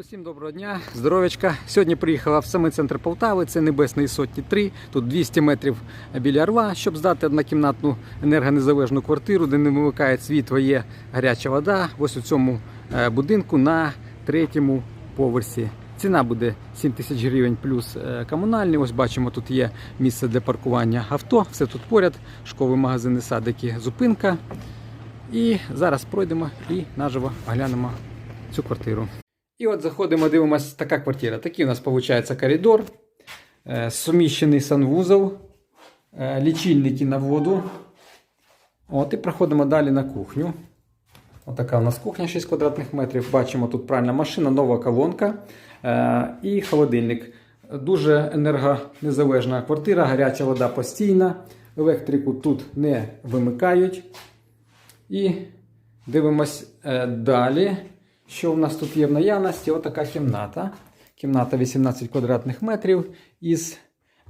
Усім доброго дня, здоров'ячка. Сьогодні приїхала в самий центр Полтави, це Небесної Сотні 3. Тут 200 метрів біля рва, щоб здати однокімнатну енергонезалежну квартиру, де не вимикає світло, є гаряча вода. Ось у цьому е, будинку на третьому поверсі. Ціна буде 7 тисяч гривень плюс е, комунальні. Ось бачимо, тут є місце для паркування авто. Все тут поряд, школи, магазини, садики, зупинка. І зараз пройдемо і наживо оглянемо цю квартиру. І от заходимо, дивимося, така квартира. Такий у нас виходить коридор, е, суміщений санвузол, е, лічильники на воду. От, і проходимо далі на кухню. Отака у нас кухня 6 квадратних метрів. Бачимо тут пральна машина, нова колонка е, і холодильник. Дуже енергонезалежна квартира, гаряча вода постійна. Електрику тут не вимикають. І дивимось далі. Що в нас тут є в наявності? Отака кімната. Кімната 18 квадратних метрів із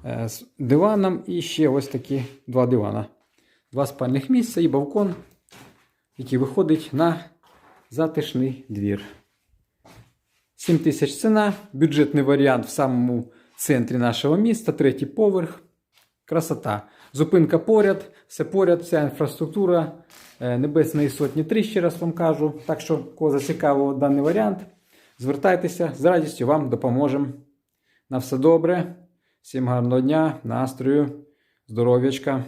е, з диваном і ще ось такі два дивана. Два спальних місця і балкон, який виходить на затишний двір. 7 тисяч ціна, бюджетний варіант в самому центрі нашого міста, третій поверх. Красота. Зупинка поряд, все поряд, вся інфраструктура е, Небесної Сотні 3, ще раз вам кажу. Так що, кого зацікавив даний варіант, звертайтеся, з радістю вам допоможемо. На все добре. Всім гарного дня, настрою, здоров'ячка.